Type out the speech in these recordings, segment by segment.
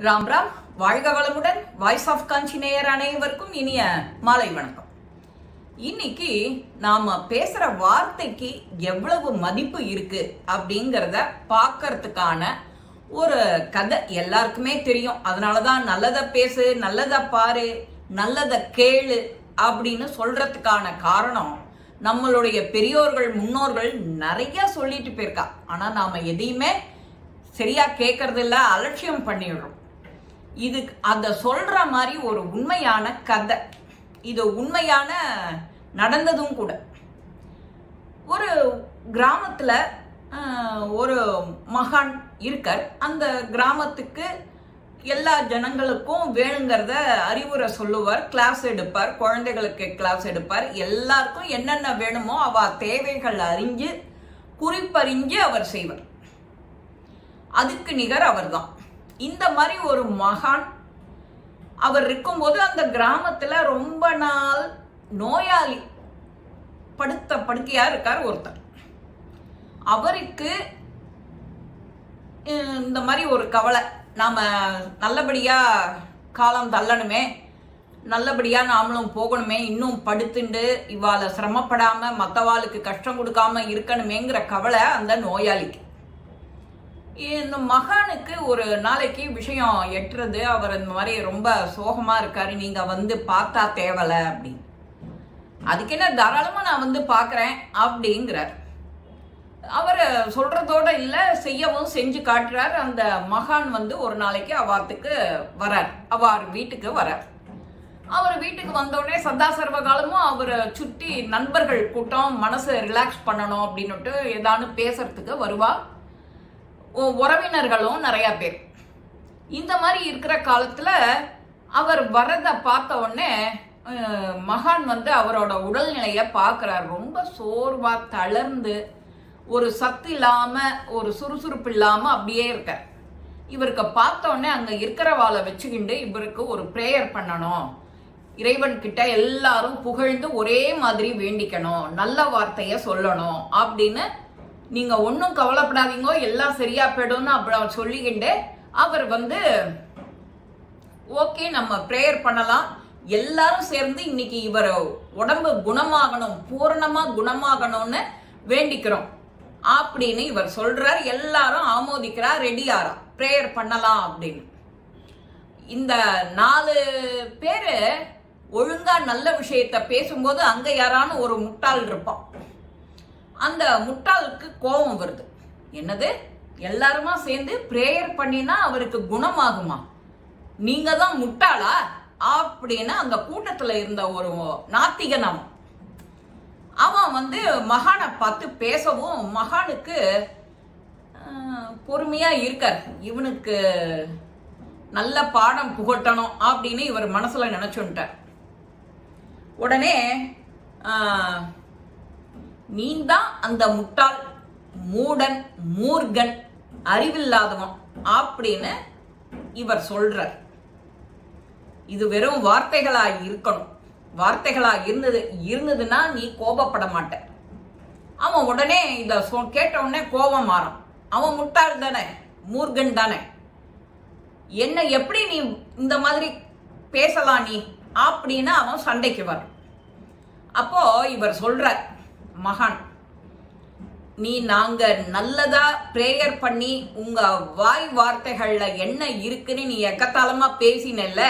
ராம் ராம். வாழ்க வளமுடன். Voice of காஞ்சி நேயர் அனைவருக்கும் இனிய மாலை வணக்கம். இன்னைக்கு நாம பேசுற வார்த்தைக்கு எவ்வளவு மதிப்பு இருக்கு அப்படிங்கிறத பார்க்கறதுக்கான ஒரு கதை எல்லாருக்குமே தெரியும். அதனாலதான் நல்லதை பேசு நல்லதை பாரு நல்லதை கேளு அப்படின்னு சொல்றதுக்கான காரணம் நம்மளுடைய பெரியோர்கள் முன்னோர்கள் நிறைய சொல்லிட்டு போயிருக்கா. ஆனா நாம எதையுமே சரியா கேட்கறது இல்லை அலட்சியம் பண்ணிடுறோம். இது அதை சொல்ற மாதிரி ஒரு உண்மையான கதை. இது உண்மையான நடந்ததும் கூட. ஒரு கிராமத்துல ஒரு மகான் இருக்கார். அந்த கிராமத்துக்கு எல்லா ஜனங்களுக்கும் வேணுங்கிறத அறிவுரை சொல்லுவார் கிளாஸ் எடுப்பார் குழந்தைகளுக்கு கிளாஸ் எடுப்பார். எல்லாருக்கும் என்னென்ன வேணுமோ அவ தேவைகள் அறிஞ்சு குறிப்பறிஞ்சு அவர் செய்வார். அதுக்கு நிகர் அவர்தான். இந்த மாதிரி ஒரு மகான் அவர் இருக்கும்போது அந்த கிராமத்தில் ரொம்ப நாள் நோயாளி படுத்த படுக்கையா இருக்கார் ஒருத்தர். அவருக்கு இந்த மாதிரி ஒரு கவலை. நாம நல்லபடியா காலம் தள்ளணுமே. நல்லபடியா நாமளும் போகணுமே. இன்னும் படுத்துண்டு இவாள சிரமப்படாம மற்றவாளுக்கு கஷ்டம் கொடுக்காம இருக்கணுமேங்கிற கவலை அந்த நோயாளிக்கு. இந்த மகானுக்கு ஒரு நாளைக்கு விஷயம் எட்டுறது அவர் இந்த மாதிரி ரொம்ப சோகமாக இருக்காரு நீங்கள் வந்து பார்த்தா தேவலை அப்படின்னு அதுக்கு என்ன தாராளமாக நான் வந்து பார்க்குறேன் அப்படிங்கிறார். அவர் சொல்கிறதோட இல்லை செய்யவும் செஞ்சு காட்டுறார். அந்த மகான் வந்து ஒரு நாளைக்கு அவாத்துக்கு வரார். அவார் வீட்டுக்கு வரார். அவர் வீட்டுக்கு வந்தோடனே சதா சர்வ காலமும் அவரை சுற்றி நண்பர்கள் கூட்டம் மனசை ரிலாக்ஸ் பண்ணணும் அப்படின்னுட்டு ஏதானு பேசுறதுக்கு வருவா. உறவினர்களும் நிறைய பேர். இந்த மாதிரி இருக்கிற காலத்தில் அவர் வரதை பார்த்த உடனே மகான் வந்து அவரோட உடல்நிலையை பார்க்குறார். ரொம்ப சோர்வா தளர்ந்து ஒரு சத்து இல்லாமல் ஒரு சுறுசுறுப்பு இல்லாமல் அப்படியே இருக்கார். இவருக்கு பார்த்தோன்னே அங்கே இருக்கிறவாளை வச்சுக்கிண்டு இவருக்கு ஒரு ப்ரேயர் பண்ணணும். இறைவன் கிட்ட எல்லாரும் புகழ்ந்து ஒரே மாதிரி வேண்டிக்கணும். நல்ல வார்த்தையை சொல்லணும் அப்படின்னு நீங்க ஒன்றும் கவலைப்படாதீங்க எல்லாம் சரியா போயிடும்னு அப்புறம் சொல்லிக்கிண்டு அவர் வந்து ஓகே நம்ம ப்ரேயர் பண்ணலாம். எல்லாரும் சேர்ந்து இன்னைக்கு இவர் உடம்பு குணமாகணும் பூரணமா குணமாகணும்னு வேண்டிக்கிறோம். அப்படின்னு இவர் சொல்றார். எல்லாரும் ஆமோதிக்கிறார் ரெடியாரா ப்ரேயர் பண்ணலாம் அப்படின்னு. இந்த நாலு பேரு ஒழுங்கா நல்ல விஷயத்த பேசும்போது அங்க யாரான ஒரு முட்டாள் இருப்பான். அந்த முட்டாளுக்கு கோபம் வருது. என்னது? எல்லாருமா சேர்ந்து பிரேயர் பண்ணினா அவருக்கு குணமாகுமா? நீங்க தான் முட்டாளா? அப்படின்னு அந்த கூட்டத்துல இருந்த ஒரு நாத்திகன் அவன். வந்து மகானை பார்த்து பேசவும் மகானுக்கு பொறுமையா இருக்கார். இவனுக்கு நல்ல பாடம் புகட்டணும் அப்படின்னு இவர் மனசுல நினைச்சுட்டார் உடனே நீந்தான் அந்த முட்டாள் மூடன் மூர்கன் அறிவில்லாதவன் அப்படின்னு இவர் சொல்றார். இது வெறும் வார்த்தைகளா இருக்கணும். வார்த்தைகளா இருந்தது இருந்ததுன்னா நீ கோபப்பட மாட்ட. அவன் உடனே இத சொ- கேட்ட உடனே கோபம் மாறும். அவன் முட்டாள் தானே மூர்கன் தானே. என்ன எப்படி நீ இந்த மாதிரி பேசலாம் நீ? அப்படின்னு அவன் சண்டைக்கு வரும் அப்போ இவர் சொல்றார் மகான். நீ நாங்க நல்லதா பிரேயர் பண்ணி உங்க வாய் வார்த்தைகள்ல என்ன இருக்குன்னு நீ எக்கத்தாளமா பேசினல்ல?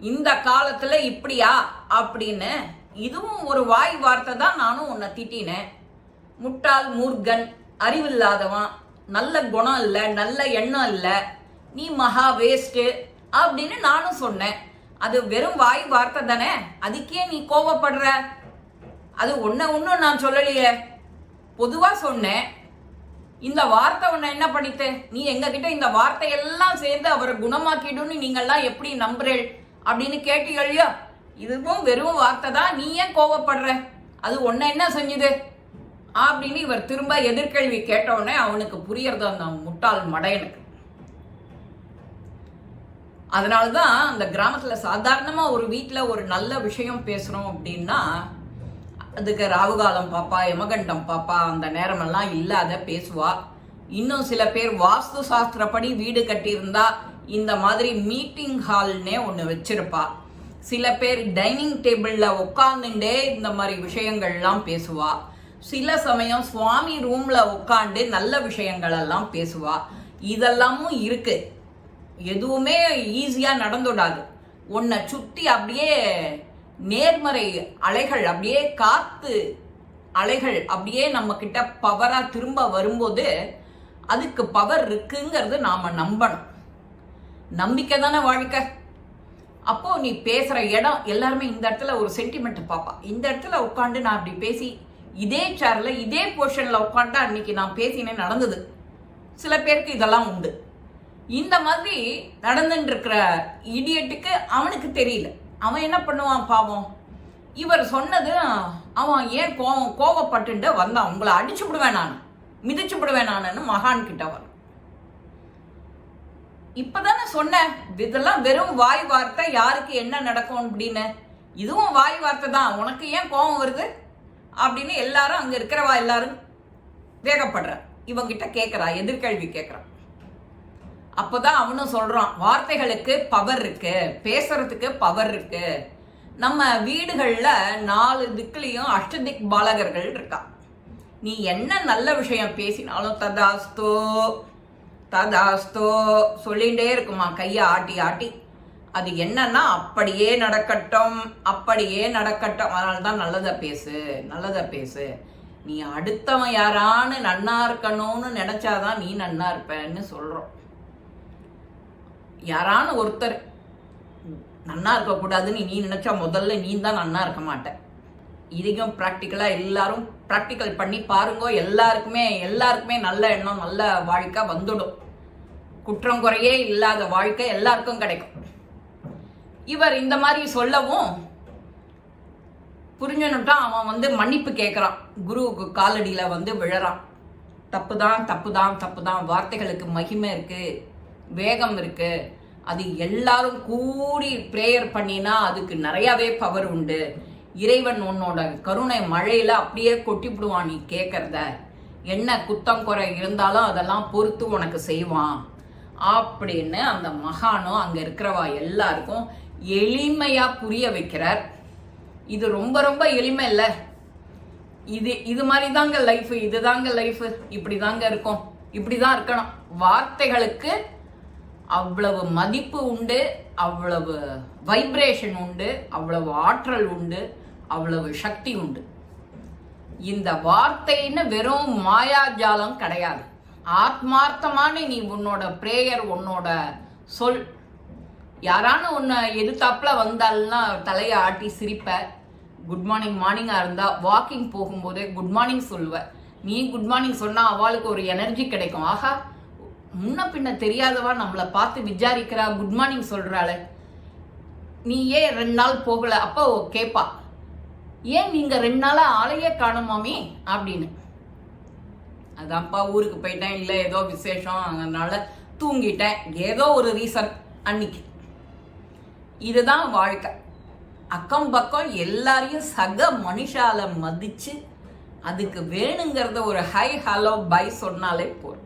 இந்த காலத்துல இப்படியா? அப்படின்னு இதுவும் ஒரு வாய் வார்த்தை தான் நானும் உன்னை திட்டினேன். முட்டாள் மூர்கன் அறிவில்லாதவன் நல்ல குணம் இல்லை நல்ல எண்ணம் இல்லை நீ மகா வேஸ்ட் அப்படின்னு நானும் சொன்னேன். அது வெறும் வாய் வார்த்தை தானே? அதுக்கே நீ கோவப்படுற? அது ஒன்றை ஒன்றும் நான் சொல்லலையே. பொதுவாக சொன்னேன் இந்த வார்த்தை உன்னை என்ன பண்ணித்து நீ எங்ககிட்ட இந்த வார்த்தையெல்லாம் சேர்ந்து அவரை குணமாக்கிடும்னு நீங்கள்லாம் எப்படி நம்புறேள்? அப்படின்னு கேட்டீங்கல்லையோ இதுவும் வெறும் வார்த்தை தான். நீ ஏன் கோவப்படுற? அது ஒன்று என்ன செஞ்சுது? அப்படின்னு இவர் திரும்ப எதிர்கேள்வி கேட்டவுடனே அவனுக்கு புரியறது அந்த முட்டாள் மடையனுக்கு அதனாலதான் அந்த கிராமத்தில் சாதாரணமாக ஒரு வீட்டில் ஒரு நல்ல விஷயம் பேசுகிறோம் அப்படின்னா அதுக்கு ராவுகாலம் பாப்பா யமகண்டம் பாப்பா அந்த நேரமெல்லாம் இல்லாத பேசுவா. இன்னும் சில பேர் வாஸ்து சாஸ்திரப்படி வீடு கட்டியிருந்தா இந்த மாதிரி மீட்டிங் ஹால்னே ஒன்று வச்சிருப்பா. சில பேர் டைனிங் டேபிளில் உட்காந்துட்டே இந்த மாதிரி விஷயங்கள்லாம் பேசுவா. சில சமயம் சுவாமி ரூமில் உட்காந்து நல்ல விஷயங்களெல்லாம் பேசுவா. இதெல்லாமும் இருக்கு. எதுவுமே ஈஸியாக நடந்துடாது. உன்னை சுற்றி அப்படியே நேர்மறை அலைகள் அப்படியே காத்து அலைகள் அப்படியே நம்ம கிட்ட பவரா திரும்ப வரும்போது அதுக்கு பவர் இருக்குங்கிறது நாம நம்பணும். நம்பிக்கை தானே வாழ்க்கை. அப்போ நீ பேசுற இடம் எல்லாருமே இந்த இடத்துல ஒரு சென்டிமெண்ட் பார்ப்பா. இந்த இடத்துல உட்காந்து நான் அப்படி பேசி இதே சேர்ல இதே போர்ஷன்ல உட்காந்து அன்னைக்கு நான் பேசினேன் நடந்தது. சில பேருக்கு இதெல்லாம் உண்டு. இந்த மாதிரி நடந்துட்டு இருக்கிற இடியட்டுக்கு அவனுக்கு தெரியல. அவன் என்ன பண்ணுவான் பாவம்? இவர் சொன்னது அவன் ஏன் கோவம் கோவப்பட்டுட்டு வந்தான். உங்களை அடிச்சு விடுவேன் நான். மிதிச்சு விடுவேன் நானுன்னு மகான் கிட்ட வரும் இப்பதானே சொன்னேன் இதெல்லாம் வெறும் வாய் வார்த்தை யாருக்கு என்ன நடக்கும் அப்படின்னு. இதுவும் வாய் வார்த்தை தான். உனக்கு ஏன் கோபம் வருது? அப்படின்னு எல்லாரும் அங்க இருக்கிறவா எல்லாரும் வேகப்படுற இவங்கிட்ட கேட்கறா எதிர்கேள்வி கேட்கறான் அப்போதான் அவனும் சொல்றான் வார்த்தைகளுக்கு பவர் இருக்கு பேசுறதுக்கு பவர் இருக்கு. நம்ம வீடுகளில் நாலு திக்குலேயும் அஷ்டதிக் பாலகர்கள் இருக்கா? நீ என்ன நல்ல விஷயம் பேசினாலும் ததாஸ்தோ ததாஸ்தோ சொல்லிகிட்டே இருக்குமா கையை ஆட்டி ஆட்டி. அது என்னன்னா அப்படியே நடக்கட்டும் அப்படியே நடக்கட்டும். அதனால தான் நல்லதை பேசு நல்லதை பேசு. நீ அடுத்தவன் யாரான்னு நன்னா இருக்கணும்னு நினச்சாதான் நீ நன்னா இருப்பேன்னு சொல்கிறோம் யாரான ஒருத்தர் நன்னா இருக்கக்கூடாதுன்னு நீ நினைச்சா முதல்ல நீ தான் நன்னா இருக்க மாட்ட. இதையும் ப்ராக்டிக்கலாக எல்லாரும் ப்ராக்டிக்கல் பண்ணி பாருங்க எல்லாருக்குமே எல்லாருக்குமே நல்ல எண்ணம் நல்ல வாழ்க்கை வந்துடும். குற்றம் குறையே இல்லாத வாழ்க்கை எல்லாருக்கும் கிடைக்கும். இவர் இந்த மாதிரி சொல்லவும் புரிஞ்சனுட்டா அவன் வந்து மன்னிப்பு கேட்குறான் குருவுக்கு காலடியில் வந்து விழறான். தப்பு தான் தப்பு தான் தப்பு தான் வார்த்தைகளுக்கு மகிமை இருக்குது வேகம் இருக்குது அது எல்லாரும் கூடி ப்ரேயர் பண்ணினா அதுக்கு நிறையாவே பவர் உண்டு. இறைவன் உன்னோட கருணை மழையில் அப்படியே கொட்டிவிடுவான் நீ கேட்கறத என்ன குத்தம் குறை இருந்தாலும் அதெல்லாம் பொறுத்து உனக்கு செய்வான். அப்படின்னு அந்த மகானும் அங்கே இருக்கிறவா எல்லாருக்கும் எளிமையாக புரிய வைக்கிறார். இது ரொம்ப ரொம்ப எளிமை இல்லை. இது இது மாதிரி தாங்க லைஃப் இதுதாங்க லைஃப் இப்படி தாங்க இருக்கும். இப்படி தான் இருக்கணும். வார்த்தைகளுக்கு அவ்வளவு மதிப்பு உண்டு அவ்வளவு வைப்ரேஷன் உண்டு அவ்வளவு ஆற்றல் உண்டு அவ்வளவு சக்தி உண்டு. இந்த வார்த்தைன்னு வெறும் மாயாஜாலம் கிடையாது. ஆத்மார்த்தமான நீ உன்னோட பிரேயர் உன்னோட சொல். யாரானு உன்னை எதிர்த்தாப்புல வந்தால்னா தலையை ஆட்டி சிரிப்ப. குட் மார்னிங் மார்னிங்காக இருந்தால் வாக்கிங் போகும்போதே குட் மார்னிங் சொல்லுவ. நீ குட் மார்னிங் சொன்னால் அவளுக்கு ஒரு எனர்ஜி கிடைக்கும். ஆஹா முன்ன பின்ன தெரியாதவா நம்மளை பார்த்து விசாரிக்கிறா? குட் மார்னிங் சொல்கிறாள் நீ ஏன் ரெண்டு நாள் போகலை? அப்போ கேட்பா ஏன் நீங்கள் ரெண்டு நாளாக ஆளையே காணுமாமே அப்படின்னு. அதான்ப்பா ஊருக்கு போயிட்டேன். இல்லை ஏதோ விசேஷம். அதனால தூங்கிட்டேன். ஏதோ ஒரு ரீசன் அன்னைக்கு. இதுதான் வாழ்க்கை. அக்கம் பக்கம் எல்லாரையும் சக மனுஷால மதிச்சு அதுக்கு வேணுங்கிறத ஒரு ஹை ஹலோ பை சொன்னாலே போதும்.